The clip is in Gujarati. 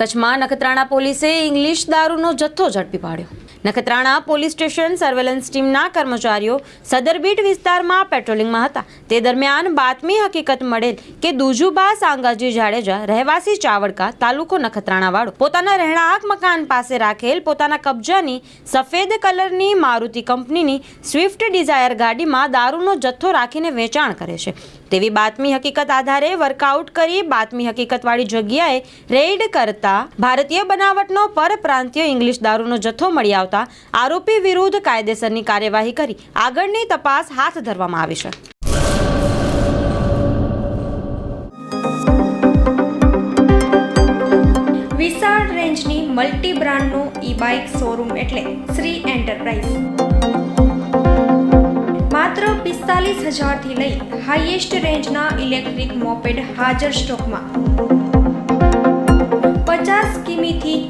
કચ્છમાં નખત્રાણા પોલીસે ઇંગ્લિશ દારૂનો જથ્થો ઝડપી પાડ્યો. નખત્રાણા પોલીસ સ્ટેશન સર્વેલન્સ ટીમના કર્મચારીઓ સદરબીટ વિસ્તારમાં પેટ્રોલિંગમાં હતા. તે દરમિયાન બાતમી હકીકત મળેલ કે દુજુબા સાંગાજી જાડેજા રહેવાસી ચાવડકા તાલુકો નખત્રાણાવાળો. પોતાના રહેણાંક મકાન પાસે રાખેલ પોતાના કબજાની સફેદ કલરની મારુતિ કંપનીની સ્વિફ્ટ ડિઝાયર ગાડીમાં દારૂનો જથ્થો રાખીને વેચાણ કરે છે. તેવી બાતમી હકીકત આધારે વર્કઆઉટ કરી બાતમી હકીકતવાળી જગ્યાએ રેડ કરતા ભારતીય બનાવટનો પરપ્રાંતીય ઇંગ્લિશ દારૂનો જથ્થો મળી આવતા. આરોપી વિરુદ્ધ કાયદેસરની કાર્યવાહી કરી. આગળની તપાસ હાથ ધરવામાં આવી છે. વિશાળ રેન્જની મલ્ટી બ્રાન્ડનો ઈ બાઇક શોરૂમ એટલે શ્રી એન્ટરપ્રાઇઝ. માત્ર પિસ્તાલીસ હજારથી લઈ હાઈએસ્ટ રેન્જના ઇલેક્ટ્રિક મોપેડ હાજર સ્ટોકમાં.